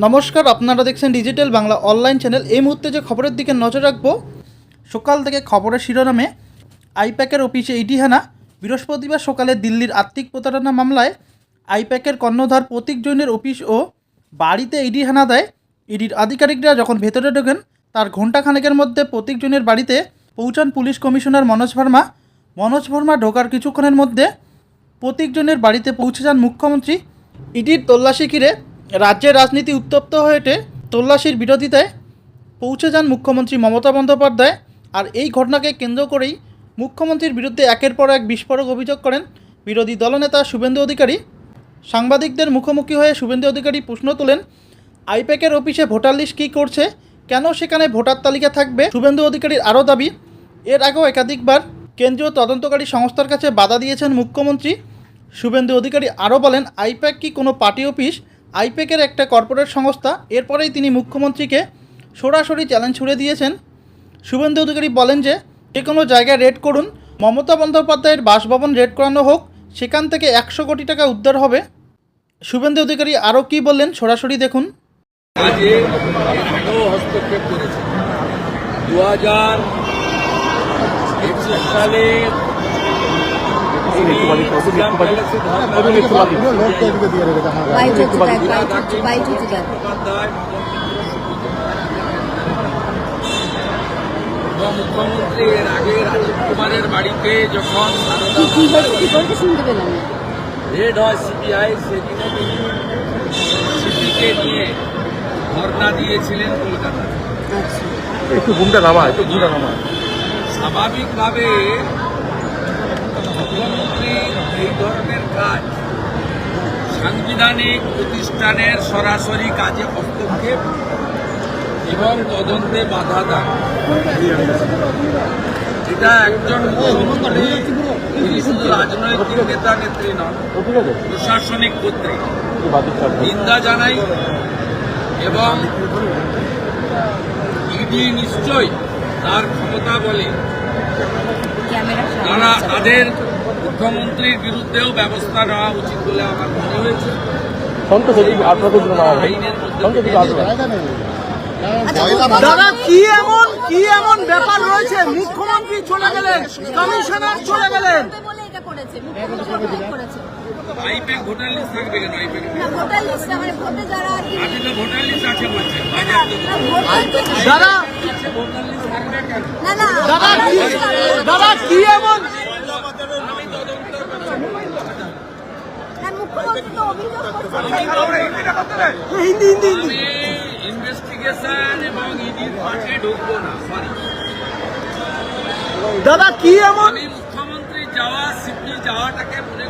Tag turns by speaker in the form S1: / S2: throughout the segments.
S1: নমস্কার, আপনারা দেখছেন ডিজিটাল বাংলা অনলাইন চ্যানেল এই মুহূর্তে যে খবরের দিকে নজর রাখব, সকাল থেকে খবরের শিরোনামে আইপ্যাকের অফিসে ইডি হানা। বৃহস্পতিবার সকালে দিল্লির আর্থিক প্রতারণা মামলায় আইপ্যাকের কর্ণধার প্রতীক জৈনের অফিস ও বাড়িতে ইডি হানা দেয়। ইডির আধিকারিকরা যখন ভেতরে ঢোকেন, তার ঘণ্টাখানেকের মধ্যে প্রতীক জৈনের বাড়িতে পৌঁছান পুলিশ কমিশনার মনোজ ভার্মা। মনোজ ভার্মা ঢোকার কিছুক্ষণের মধ্যে প্রতীকজনের বাড়িতে পৌঁছে যান মুখ্যমন্ত্রী। ইডির তল্লাশি ঘিরে রাজ্যের রাজনীতি উত্তপ্ত হয়ে ওঠে তল্লাশির বিরোধিতায় পৌঁছে যান মুখ্যমন্ত্রী মমতা বন্দ্যোপাধ্যায়। আর এই ঘটনাকে কেন্দ্র করেই মুখ্যমন্ত্রীর বিরুদ্ধে একের পর এক বিস্ফোরক অভিযোগ করেন বিরোধী দলনেতা শুভেন্দু অধিকারী। সাংবাদিকদের মুখোমুখি হয়ে শুভেন্দু অধিকারী প্রশ্ন তোলেন, আইপ্যাকের অফিসে ভোটার লিস্ট কী করছে? কেন সেখানে ভোটার তালিকা থাকবে? শুভেন্দু অধিকারীর আরও দাবি, এর আগেও একাধিকবার কেন্দ্রীয় তদন্তকারী সংস্থার কাছে বাধা দিয়েছেন মুখ্যমন্ত্রী। শুভেন্দু অধিকারী আরও বলেন, আইপ্যাক কি কোনো পার্টি অফিস? আইপ্যাকের একটা কর্পোরেট সংস্থা। এরপরেই তিনি মুখ্যমন্ত্রীকে সরাসরি চ্যালেঞ্জ ছুড়ে দিয়েছেন। শুভেন্দু অধিকারী বলেন যে যে কোনো জায়গায় রেড করুন। মমতা বন্দ্যোপাধ্যায়ের বাসভবন রেড করানো হোক, সেখান থেকে একশো কোটি টাকা উদ্ধার হবে। শুভেন্দু অধিকারী আরও কী বললেন সরাসরি দেখুন।
S2: দু হাজার সালে এর আগে রাজীব কুমারের বাড়িতে যখন রেড হয় সিবিআই সেদিনে তিনি সিপিকে নিয়ে ধর্ণা দিয়েছিলেন কলকাতায়
S3: আচ্ছা।
S4: একটু ঘুমটা নামা একটু ঘুমটা নামা।
S2: স্বাভাবিকভাবে মুখ্যমন্ত্রী এই ধরনের কাজ সাংবিধানিক প্রতিষ্ঠানের সরাসরি কাজে হস্তক্ষেপ এবং তদন্তে বাধা দেয় এটা একজন মুখ্যমন্ত্রী, তিনি শুধু রাজনৈতিক নেতা, নেত্রী নন, প্রশাসনিক কর্তৃক নিন্দা জানাই এবং ইডি নিশ্চয়ই তার ক্ষমতা বলে তারা তাদের মুখ্যমন্ত্রীর বিরুদ্ধেও ব্যবস্থা নেওয়া উচিত বলে আমার মনে হয়েছে।
S5: দাদা কি এমন কি এমন ব্যাপার রয়েছে? মুখ্যমন্ত্রী চলে গেলেন কমিশনার চলে গেলেন।
S2: আইপ্যাক ভোটার লিস্ট থাকবে কেন? আইপ্যাক
S3: না ভোটার লিস্ট মানে ভোটে যারা
S2: আপনি তো ভোটার লিস্ট আছে বলছেন।
S5: দাদা!
S2: ভোটার লিস্ট থাকবে কেন?
S3: না না
S5: দাদা কি দাদা কি এমন?
S3: মুখ্যমন্ত্রী তো অভিযোগ করছে।
S5: হিন্দি হিন্দি হিন্দি।
S2: ইনভেস্টিগেশন এবং ইডির মাঠে ঢুকবো না সরি
S5: দাদা কি এমন?
S2: আমি মুখ্যমন্ত্রী যাওয়া সিপি যাওয়াটাকে মনে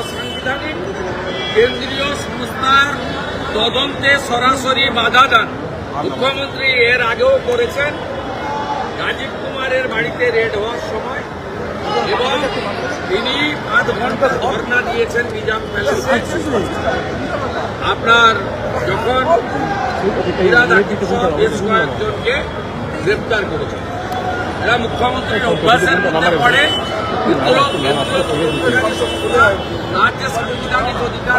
S2: অসাংবিধানিক কেন্দ্রীয় সংস্থার তদন্তে সরাসরি বাধা দান। মুখ্যমন্ত্রী এর আগেও করেছেন। রাজীব কুমারের বাড়িতে রেড হওয়ার সময় এবং তিনি পাঁচ ঘণ্টা ধর্ণা দিয়েছেন নিজাম আপনার যখন বেশ কয়েকজনকে গ্রেপ্তার করেছেন। এরা মুখ্যমন্ত্রীর অভ্যাসের মধ্যে পড়ে তার যে সাংবিধানিক অধিকার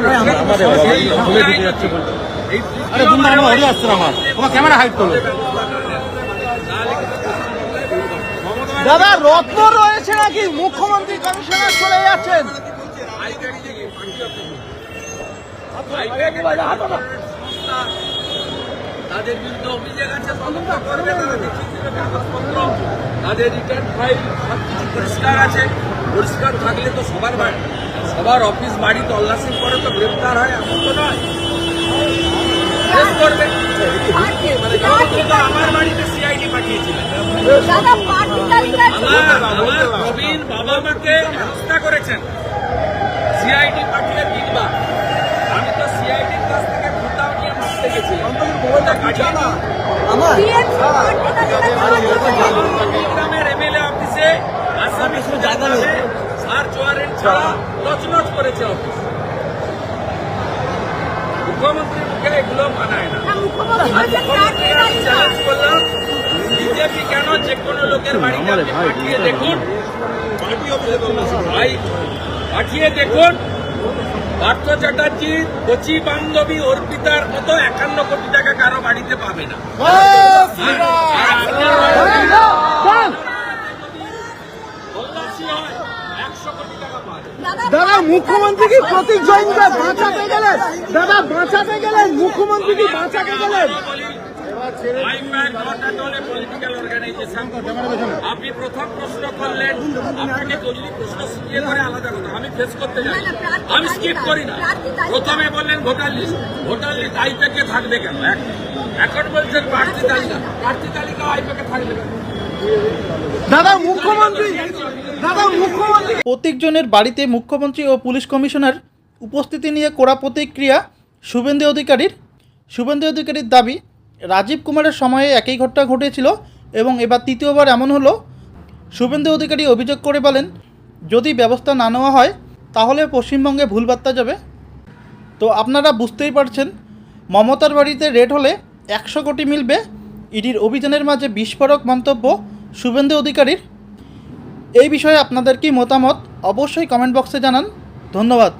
S5: দাদা রত্ন রয়েছে নাকি? মুখ্যমন্ত্রী কমিশনার চলে যাচ্ছেন।
S2: তাদের বিরুদ্ধে অভিযোগ আছে তদন্ত করবে তারা দেখিয়ে দেবে কাগজপত্র তাদের রিটার্ন ফাইল সব কিছু পরিষ্কার আছে। পরিষ্কার থাকলে তো সবার বাড়ি সবার অফিস বাড়ি তল্লাশি করে তো গ্রেপ্তার হয় এমন তো নয়। করবে। মানে আমার বাড়িতে সিআইডি পাঠিয়েছিলেন। আমার প্রবীণ বাবা মাকে হেনস্থা করেছেন সিআইডি পাঠিয়ে তিনবার গ্রামের এমএলএ অফিসে আসামি সার জোয়ারের ছাড়া নচনচ করেছে অফিস। মুখ্যমন্ত্রীর মুখে এগুলো মানায় না। চ্যালেঞ্জ করলাম বিজেপি কেন যে কোনো লোকের বাড়িতে আপনি পাঠিয়ে দেখুন। ভাই পাঠিয়ে দেখুন পার্থ কচি বান্ধবী অর্পিতার মতো একান্ন কোটি টাকা কারও বাড়িতে পাবে না।
S5: দাদা মুখ্যমন্ত্রী কি প্রতীক জৈনকে বাঁচাতে গেলেন দাদা, বাঁচাতে গেলেন মুখ্যমন্ত্রী কি বাঁচাতে গেলেন
S2: আপনি প্রথম প্রশ্ন করলেন আপনাকে যদি প্রশ্ন শিখিয়ে করে আলাদা কথা। আমি ফেস করতে জানি আমি স্কিপ করি না। প্রথমে বললেন ভোটার লিস্ট ভোটার লিস্ট আইপ্যাকে থাকবে কেন? এখন বলছেন প্রার্থী তালিকা। প্রার্থী তালিকা আইপ্যাকে থাকবে কেন?
S5: দাদা মুখ্যমন্ত্রী দাদা মুখ্যমন্ত্রী
S1: প্রত্যেকজনের বাড়িতে মুখ্যমন্ত্রী ও পুলিশ কমিশনার উপস্থিতি নিয়ে কড়া প্রতিক্রিয়া শুভেন্দু অধিকারীর। শুভেন্দু অধিকারীর দাবি রাজীব কুমারের সময়ে একই ঘটনা ঘটেছিল এবং এবার তৃতীয়বার এমন হলো। শুভেন্দু অধিকারী অভিযোগ করে বলেন, যদি ব্যবস্থা না নেওয়া হয়, তাহলে পশ্চিমবঙ্গে ভুল বার্তা যাবে। তো আপনারা বুঝতেই পারছেন, মমতার বাড়িতে রেড হলে একশো কোটি মিলবে। ইডির অভিযানের মাঝে বিস্ফোরক মন্তব্য শুভেন্দু অধিকারীর। এই বিষয়ে আপনাদের কি মতামত, অবশ্যই কমেন্ট বক্সে জানান। ধন্যবাদ।